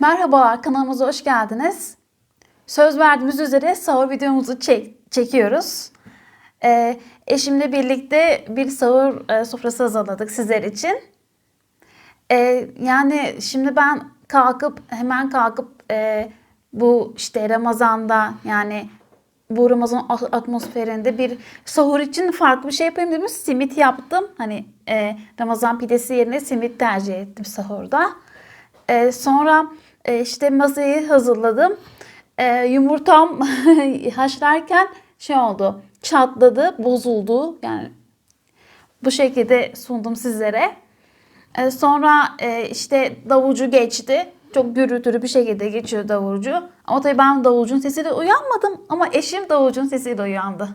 Merhabalar kanalımıza hoş geldiniz. Söz verdiğimiz üzere sahur videomuzu çek- çekiyoruz. Ee, eşimle birlikte bir sahur e, sofrası hazırladık sizler için. Ee, yani şimdi ben kalkıp hemen kalkıp e, bu işte Ramazan'da yani bu Ramazan at- atmosferinde bir sahur için farklı bir şey yapayım dedim. Simit yaptım. Hani e, Ramazan pidesi yerine simit tercih ettim sahurda. E, sonra e, işte masayı hazırladım. E, yumurtam haşlarken şey oldu. Çatladı, bozuldu. Yani bu şekilde sundum sizlere. E, sonra e, işte davulcu geçti. Çok gürültülü bir şekilde geçiyor davulcu. Ama tabii ben davulcunun sesiyle uyanmadım. Ama eşim davulcunun sesiyle uyandı.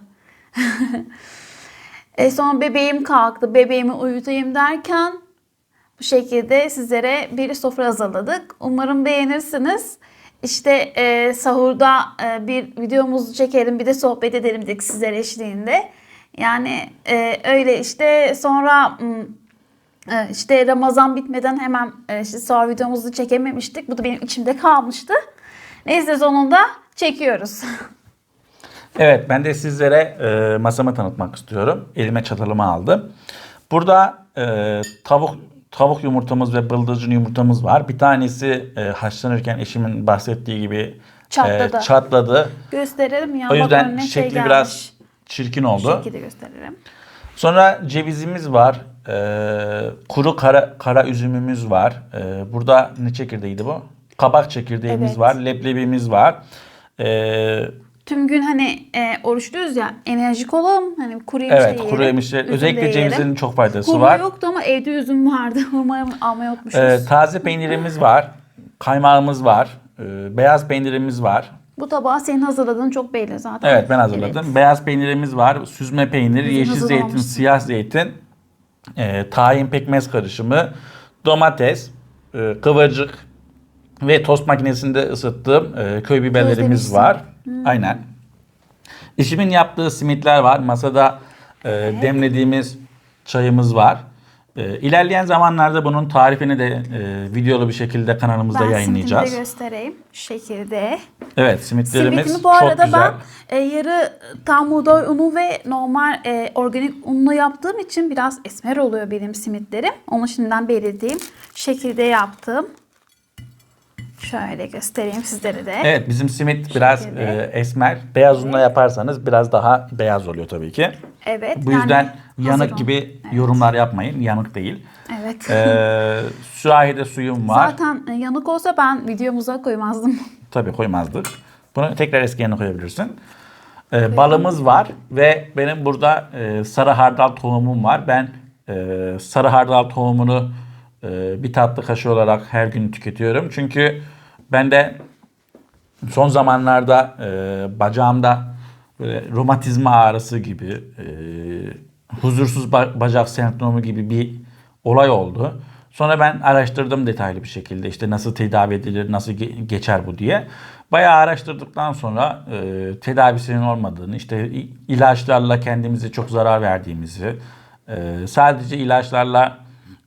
e, sonra bebeğim kalktı. Bebeğimi uyutayım derken bu şekilde sizlere bir sofra hazırladık. Umarım beğenirsiniz. İşte e, sahurda e, bir videomuzu çekelim bir de sohbet edelim dedik sizler eşliğinde. Yani e, öyle işte sonra e, işte Ramazan bitmeden hemen e, işte sahur videomuzu çekememiştik. Bu da benim içimde kalmıştı. Neyse sonunda çekiyoruz. Evet ben de sizlere e, masamı tanıtmak istiyorum. Elime çatalımı aldım. Burada e, tavuk tavuk yumurtamız ve bıldırcın yumurtamız var. Bir tanesi e, haşlanırken eşimin bahsettiği gibi Çatladı. e, çatladı. Gösterelim ya. O yüzden önüne şekli şey biraz çirkin oldu. şekilde gösterelim. Sonra cevizimiz var. E, kuru kara, kara üzümümüz var. E, burada ne çekirdeğiydi bu? Kabak çekirdeğimiz Evet. var. Leblebimiz var. E, Tüm gün hani e, oruçluyuz ya enerjik olalım. Hani kuru yemişleri evet kuru yiyelim, yemişler. üzüm de Özellikle yiyelim. cevizin çok faydası Hurma var. yoktu ama evde üzüm vardı. Hurmayı almayı unutmuşuz. Ee, taze peynirimiz var. Kaymağımız var. ee, beyaz peynirimiz var. Bu tabağı senin hazırladığın çok belli zaten. Evet ben hazırladım. Beyaz peynirimiz var. Süzme peynir, Bizim yeşil zeytin, siyah zeytin, e, tahin pekmez karışımı, domates, e, kıvırcık ve tost makinesinde ısıttığım e, köy biberlerimiz Közlemişsin. var. Aynen. Eşimin yaptığı simitler var. Masada e, demlediğimiz çayımız var. E, ilerleyen zamanlarda bunun tarifini de e, videolu bir şekilde kanalımızda ben yayınlayacağız. simitimi de göstereyim. Şu şekilde. Evet simitlerimiz Simitimi bu çok arada güzel. ben e, yarı tam buğday unu ve normal e, organik unlu yaptığım için biraz esmer oluyor benim simitlerim. Onu şimdiden belirteyim. Şekilde yaptım. Şöyle göstereyim sizlere de. Evet bizim simit biraz e, esmer. Beyaz unla yaparsanız biraz daha beyaz oluyor tabii ki. Evet. Bu yani yüzden yanık gibi yorumlar yapmayın. Yanık değil. Evet. Ee, sürahide suyum var. Zaten e, yanık olsa ben videomuza koymazdım. Tabii koymazdık. Bunu tekrar eski yerine koyabilirsin. Ee, balımız var ve benim burada e, sarı hardal tohumum var. Ben e, sarı hardal tohumunu e, bir tatlı kaşığı olarak her gün tüketiyorum. Çünkü ben de son zamanlarda e, bacağımda böyle romatizma ağrısı gibi, e, huzursuz ba- bacak sendromu gibi bir olay oldu. Sonra ben araştırdım detaylı bir şekilde işte nasıl tedavi edilir, nasıl ge- geçer bu diye. Bayağı araştırdıktan sonra e, tedavisinin olmadığını, işte ilaçlarla kendimize çok zarar verdiğimizi, e, sadece ilaçlarla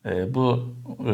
e, bu e,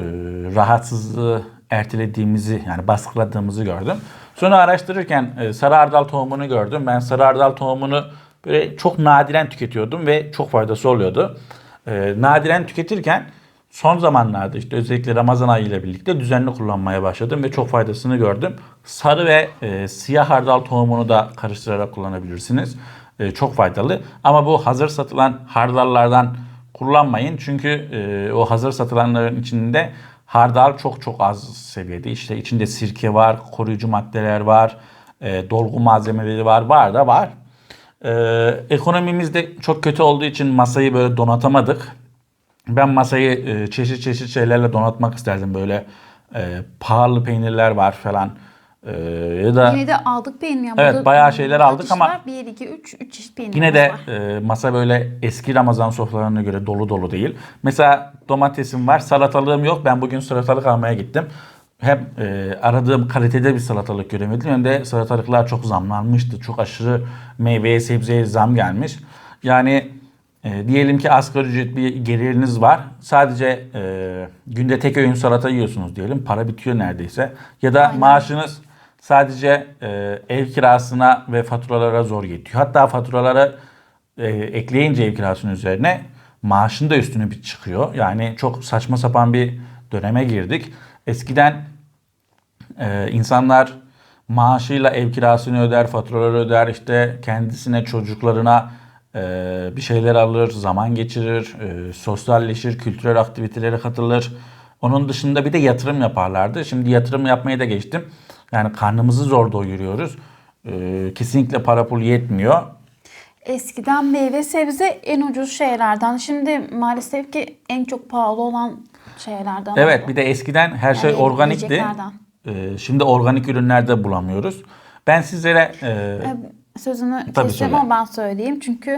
rahatsızlığı ertelediğimizi yani baskıladığımızı gördüm. Sonra araştırırken e, sarı hardal tohumunu gördüm. Ben sarı hardal tohumunu böyle çok nadiren tüketiyordum ve çok faydası oluyordu. E, nadiren tüketirken son zamanlarda işte özellikle Ramazan ayı ile birlikte düzenli kullanmaya başladım ve çok faydasını gördüm. Sarı ve e, siyah hardal tohumunu da karıştırarak kullanabilirsiniz. E, çok faydalı. Ama bu hazır satılan hardallardan kullanmayın. Çünkü e, o hazır satılanların içinde hardal çok çok az seviyede. İşte içinde sirke var, koruyucu maddeler var, e, dolgu malzemeleri var. Var da var. E, ekonomimiz de çok kötü olduğu için masayı böyle donatamadık. Ben masayı e, çeşit çeşit şeylerle donatmak isterdim. Böyle e, pahalı peynirler var falan. E, ya da Yine de aldık peynir. ya. Evet, bayağı şeyler aldık ama- var? 1, 2, 3, 3 çeşit peynir Yine de var. e, masa böyle eski Ramazan sofralarına göre dolu dolu değil. Mesela domatesim var, salatalığım yok. Ben bugün salatalık almaya gittim. Hem e, aradığım kalitede bir salatalık göremedim hem de salatalıklar çok zamlanmıştı. Çok aşırı meyveye, sebzeye zam gelmiş. Yani e, diyelim ki asgari ücret bir geliriniz var. Sadece e, günde tek öğün salata yiyorsunuz diyelim. Para bitiyor neredeyse. Ya da maaşınız sadece e, ev kirasına ve faturalara zor yetiyor. Hatta faturaları e, ekleyince ev kirasının üzerine maaşın da üstüne bir çıkıyor. Yani çok saçma sapan bir döneme girdik. Eskiden ee, insanlar maaşıyla ev kirasını öder, faturaları öder, işte kendisine, çocuklarına e, bir şeyler alır, zaman geçirir, e, sosyalleşir, kültürel aktivitelere katılır. Onun dışında bir de yatırım yaparlardı. Şimdi yatırım yapmaya da geçtim. Yani karnımızı zor doyuruyoruz. E, kesinlikle para pul yetmiyor. Eskiden meyve sebze en ucuz şeylerden. Şimdi maalesef ki en çok pahalı olan şeylerden. Evet oldu. bir de eskiden her şey Yani organikti. yiyeceklerden. E, şimdi organik ürünler de bulamıyoruz. Ben sizlere e, E, Sözünü keseceğim ama ben söyleyeyim çünkü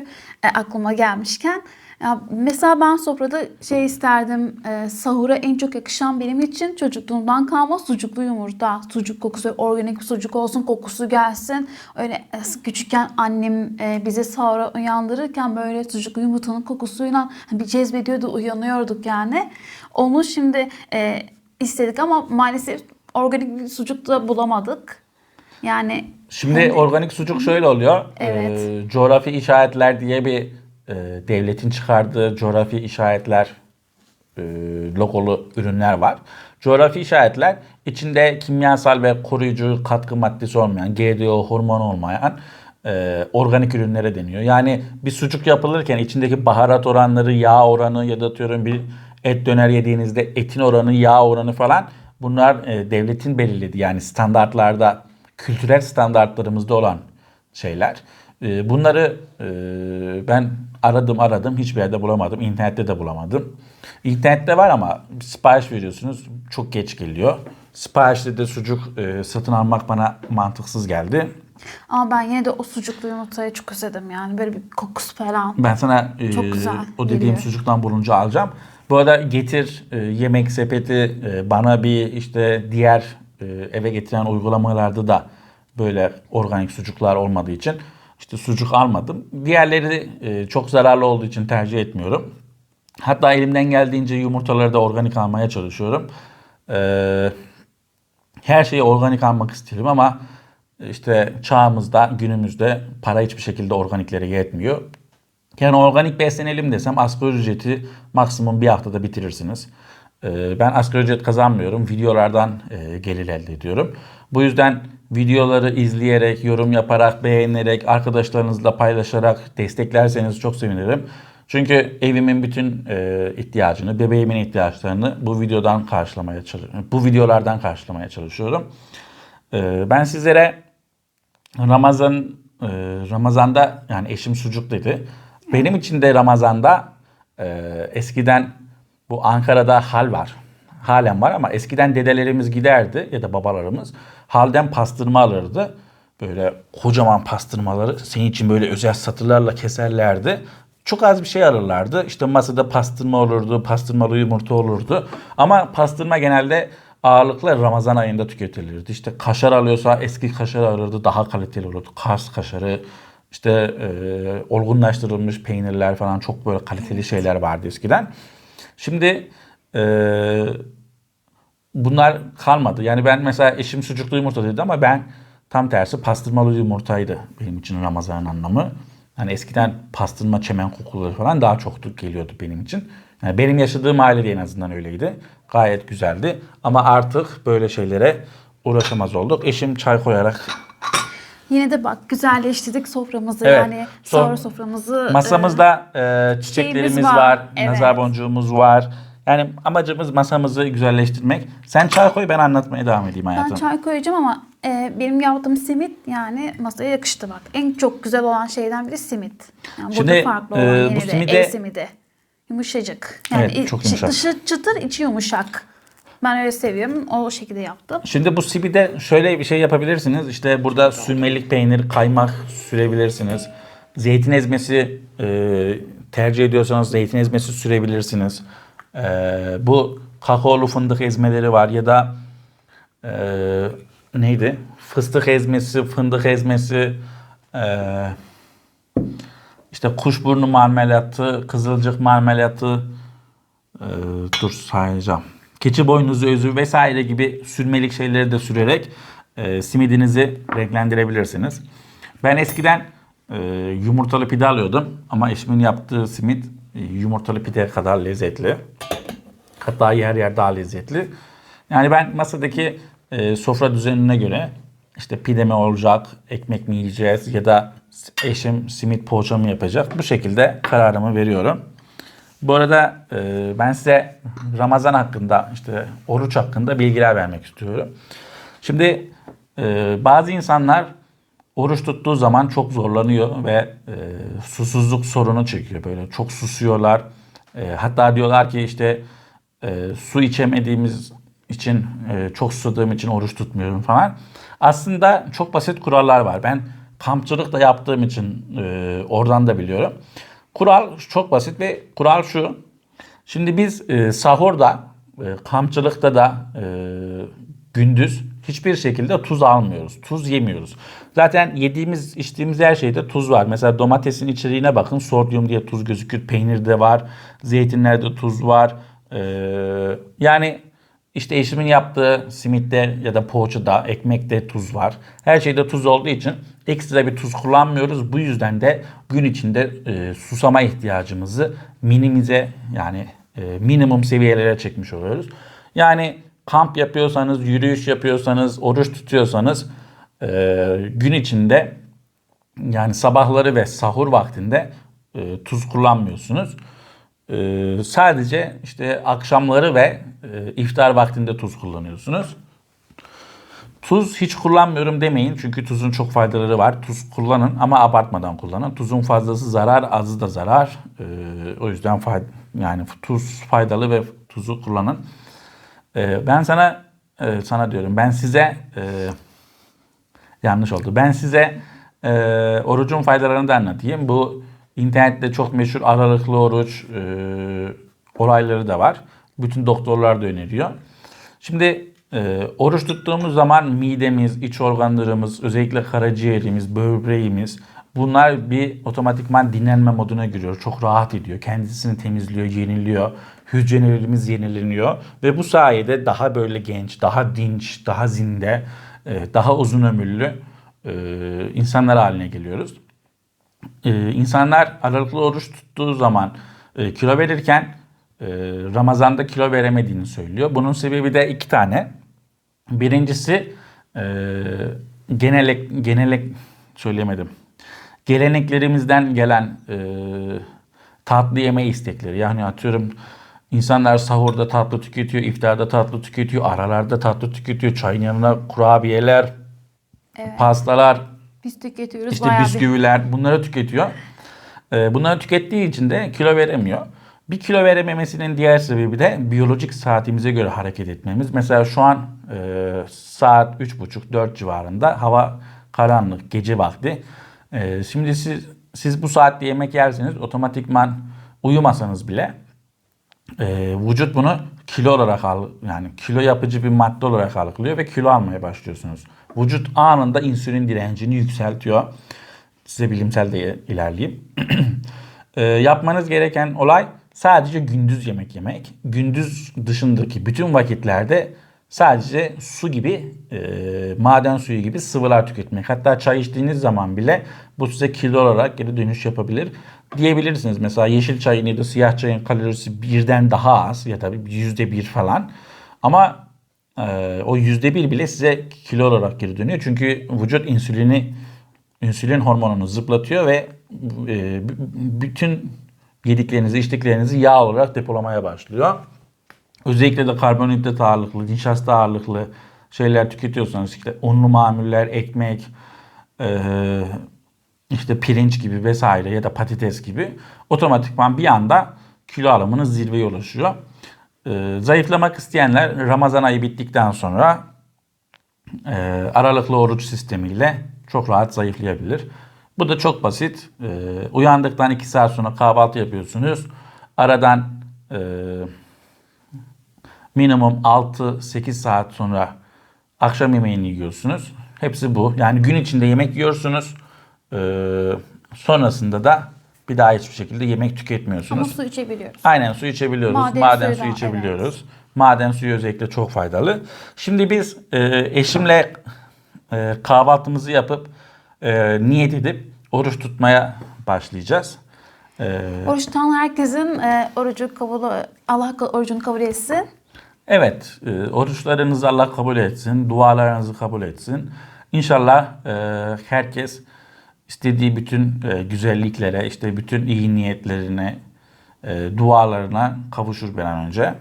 e, aklıma gelmişken ya mesela ben sofrada şey isterdim e, sahura en çok yakışan benim için çocukluğumdan kalma sucuklu yumurta sucuk kokusu organik sucuk olsun kokusu gelsin öyle e, küçükken annem e, bizi sahura uyandırırken böyle sucuklu yumurtanın kokusuyla bir cezbediyordu uyanıyorduk yani onu şimdi e, istedik ama maalesef organik bir sucuk da bulamadık yani Şimdi de- organik sucuk şöyle oluyor. Evet. Ee, coğrafi işaretler diye bir e, devletin çıkardığı coğrafi işaretler e, logolu ürünler var. Coğrafi işaretler içinde kimyasal ve koruyucu katkı maddesi olmayan, GDO hormon olmayan e, organik ürünlere deniyor. Yani bir sucuk yapılırken içindeki baharat oranları, yağ oranı ya da atıyorum bir et döner yediğinizde etin oranı, yağ oranı falan bunlar e, devletin belirlediği yani standartlarda, kültürel standartlarımızda olan şeyler. E, bunları e, ben aradım aradım hiçbir yerde bulamadım. İnternette de bulamadım. İnternette var ama sipariş veriyorsunuz çok geç geliyor. Siparişte de sucuk e, satın almak bana mantıksız geldi. Ama ben yine de o sucuklu yumurtayı çok özledim yani. Böyle bir kokusu falan. Ben sana e, Çok güzel o dediğim geliyor. sucuktan bulunca alacağım. Bu arada getir e, yemek sepeti e, bana bir işte diğer e, eve getiren uygulamalarda da böyle organik sucuklar olmadığı için işte sucuk almadım. Diğerleri e, çok zararlı olduğu için tercih etmiyorum. Hatta elimden geldiğince yumurtaları da organik almaya çalışıyorum. Ee, her şeyi organik almak isterim ama işte çağımızda, günümüzde para hiçbir şekilde organiklere yetmiyor. Yani organik beslenelim desem asgari ücreti maksimum bir haftada bitirirsiniz. Ben asgari ücret kazanmıyorum. Videolardan e, gelir elde ediyorum. Bu yüzden videoları izleyerek, yorum yaparak, beğenerek, arkadaşlarınızla paylaşarak desteklerseniz çok sevinirim. Çünkü evimin bütün e, ihtiyacını, bebeğimin ihtiyaçlarını bu videodan karşılamaya. Bu videolardan karşılamaya çalışıyorum. Ee, ben sizlere Ramazan e, Ramazan'da yani eşim sucuk dedi. Benim için de Ramazan'da e, eskiden bu Ankara'da hal var. Halen var ama eskiden dedelerimiz giderdi ya da babalarımız halden pastırma alırdı. Böyle kocaman pastırmaları senin için böyle özel satırlarla keserlerdi. Çok az bir şey alırlardı. İşte masada pastırma olurdu, pastırmalı yumurta olurdu. Ama pastırma genelde ağırlıkla Ramazan ayında tüketilirdi. İşte kaşar alıyorsa eski kaşar alırdı daha kaliteli olurdu. Kars kaşarı, işte e, olgunlaştırılmış peynirler falan çok böyle kaliteli şeyler vardı eskiden. Şimdi e, bunlar kalmadı. Yani ben mesela eşim sucuklu yumurta dedi ama ben tam tersi pastırmalı yumurtaydı benim için Ramazan'ın anlamı. Hani eskiden pastırma çemen kokuları falan daha çoktu geliyordu benim için. Yani benim yaşadığım ailede en azından öyleydi. Gayet güzeldi. Ama artık böyle şeylere uğraşamaz olduk. Eşim çay koyarak Yine de bak güzelleştirdik soframızı Evet. yani Son- sahur soframızı. Masamızda e, çiçeklerimiz şeyimiz var. var, Evet. nazar boncuğumuz var. Yani amacımız masamızı güzelleştirmek. Sen çay koy ben anlatmaya devam edeyim e, hayatım. ben çay koyacağım ama e, benim yaptığım simit yani masaya yakıştı bak. En çok güzel olan şeyden biri simit. Yani Şimdi, burada farklı olan e, bu de simide- ev simidi. Yumuşacık. Yani Evet, çok yumuşak. Dışı çıtır içi yumuşak. Ben öyle seviyorum. O şekilde yaptım. Şimdi bu sibide şöyle bir şey yapabilirsiniz. İşte burada sürmelik peynir, kaymak sürebilirsiniz. Zeytin ezmesi e, tercih ediyorsanız zeytin ezmesi sürebilirsiniz. E, bu kakaolu fındık ezmeleri var ya da e, neydi? Fıstık ezmesi, fındık ezmesi, e, işte kuşburnu marmelatı, kızılcık marmelatı, e, dur sayacağım. Keçi boynuzu özü vesaire gibi sürmelik şeyleri de sürerek e, simidinizi renklendirebilirsiniz. Ben eskiden e, yumurtalı pide alıyordum ama eşimin yaptığı simit yumurtalı pide kadar lezzetli. Hatta yer yer daha lezzetli. Yani ben masadaki e, sofra düzenine göre işte pide mi olacak, ekmek mi yiyeceğiz ya da eşim simit poğaça mı yapacak bu şekilde kararımı veriyorum. Bu arada e, ben size Ramazan hakkında işte oruç hakkında bilgiler vermek istiyorum. Şimdi e, bazı insanlar oruç tuttuğu zaman çok zorlanıyor ve e, susuzluk sorunu çekiyor. Böyle çok susuyorlar. E, hatta diyorlar ki işte e, su içemediğimiz için, e, çok susadığım için oruç tutmuyorum falan. Aslında çok basit kurallar var. Ben kampçılık da yaptığım için e, oradan da biliyorum. Kural çok basit ve kural şu. Şimdi biz e, sahurda, e, kampçılıkta da e, gündüz hiçbir şekilde tuz almıyoruz. Tuz yemiyoruz. Zaten yediğimiz, içtiğimiz her şeyde tuz var. Mesela domatesin içeriğine bakın. Sodyum diye tuz gözükür. Peynirde var. Zeytinlerde tuz var. Ee, yani işte eşimin yaptığı simitte ya da poğaçada, ekmekte tuz var. Her şeyde tuz olduğu için ekstra bir tuz kullanmıyoruz. Bu yüzden de gün içinde e, susama ihtiyacımızı minimize yani e, minimum seviyelere çekmiş oluyoruz. Yani kamp yapıyorsanız, yürüyüş yapıyorsanız, oruç tutuyorsanız e, gün içinde yani sabahları ve sahur vaktinde e, tuz kullanmıyorsunuz. E, sadece işte akşamları ve e, iftar vaktinde tuz kullanıyorsunuz. Tuz hiç kullanmıyorum demeyin çünkü tuzun çok faydaları var. Tuz kullanın ama abartmadan kullanın. Tuzun fazlası zarar, azı da zarar. E, o yüzden fay yani tuz faydalı ve tuzu kullanın. E, ben sana e, sana diyorum ben size e, yanlış oldu. Ben size e, orucun faydalarını da anlatayım. Bu internette çok meşhur aralıklı oruç e, olayları da var. Bütün doktorlar da öneriyor. Şimdi e, oruç tuttuğumuz zaman midemiz, iç organlarımız, özellikle karaciğerimiz, böbreğimiz bunlar bir otomatikman dinlenme moduna giriyor. Çok rahat ediyor. Kendisini temizliyor, yeniliyor. Hücrelerimiz yenileniyor. Ve bu sayede daha böyle genç, daha dinç, daha zinde, e, daha uzun ömürlü e, insanlar haline geliyoruz. E, insanlar aralıklı oruç tuttuğu zaman kilo verirken Ramazan'da kilo veremediğini söylüyor. Bunun sebebi de iki tane. Birincisi genelek, genelek söyleyemedim. Geleneklerimizden gelen e, tatlı yeme istekleri. Yani atıyorum insanlar sahurda tatlı tüketiyor, iftarda tatlı tüketiyor, aralarda tatlı tüketiyor, çayın yanına kurabiyeler, Evet. pastalar, Biz tüketiyoruz işte bayağı bir. bisküviler bunları tüketiyor. Ee, bunları tükettiği için de kilo veremiyor. Bir kilo verememesinin diğer sebebi de biyolojik saatimize göre hareket etmemiz. Mesela şu an e, saat 3.30-4 civarında hava karanlık gece vakti. E, şimdi siz siz bu saatte yemek yerseniz otomatikman uyumasanız bile e, vücut bunu kilo olarak al yani kilo yapıcı bir madde olarak algılıyor ve kilo almaya başlıyorsunuz. Vücut anında insülin direncini yükseltiyor. Size bilimsel de ilerleyeyim. E, yapmanız gereken olay sadece gündüz yemek yemek. Gündüz dışındaki bütün vakitlerde sadece su gibi, e, maden suyu gibi sıvılar tüketmek. Hatta çay içtiğiniz zaman bile bu size kilo olarak geri dönüş yapabilir. Diyebilirsiniz mesela yeşil çayın ya da siyah çayın kalorisi birden daha az ya da yüzde bir falan. Ama e, o yüzde bir bile size kilo olarak geri dönüyor. Çünkü vücut insülini insülin hormonunu zıplatıyor ve e, bütün yediklerinizi, içtiklerinizi yağ olarak depolamaya başlıyor. Özellikle de karbonhidrat ağırlıklı, nişasta ağırlıklı şeyler tüketiyorsanız işte unlu mamuller, ekmek, e, işte pirinç gibi vesaire ya da patates gibi otomatikman bir anda kilo alımınız zirveye ulaşıyor. E, zayıflamak isteyenler Ramazan ayı bittikten sonra e, aralıklı oruç sistemiyle çok rahat zayıflayabilir. Bu da çok basit. E, uyandıktan 2 saat sonra kahvaltı yapıyorsunuz. Aradan minimum 6-8 saat sonra akşam yemeğini yiyorsunuz. Hepsi bu. Yani gün içinde yemek yiyorsunuz. E, sonrasında da bir daha hiçbir şekilde yemek Ama tüketmiyorsunuz. su içebiliyoruz. Aynen su içebiliyoruz. Maden Maden, suyu da, içebiliyoruz. Maden suyu özellikle çok faydalı. Şimdi biz e, eşimle e, kahvaltımızı yapıp e, niyet edip oruç tutmaya başlayacağız. E, Oruç tutan herkesin e, orucu kabul Allah orucunu kabul etsin. Evet, e, oruçlarınızı Allah kabul etsin, dualarınızı kabul etsin. İnşallah e, herkes istediği bütün e, güzelliklere, işte bütün iyi niyetlerine, e, dualarına kavuşur bir an önce.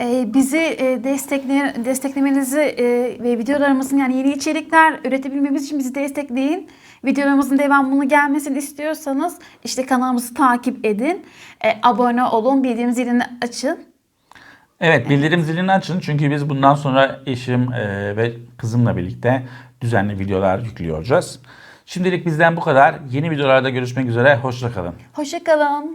E, bizi e, destekle, desteklemenizi e, ve videolarımızın yani yeni içerikler üretebilmemiz için bizi destekleyin. Videolarımızın devamını gelmesini istiyorsanız işte kanalımızı takip edin. E, abone olun, bildirim zilini açın. Evet bildirim zilini açın çünkü biz bundan sonra eşim e, ve kızımla birlikte düzenli videolar yüklüyor olacağız. Şimdilik bizden bu kadar. Yeni videolarda görüşmek üzere. Hoşçakalın. Hoşçakalın.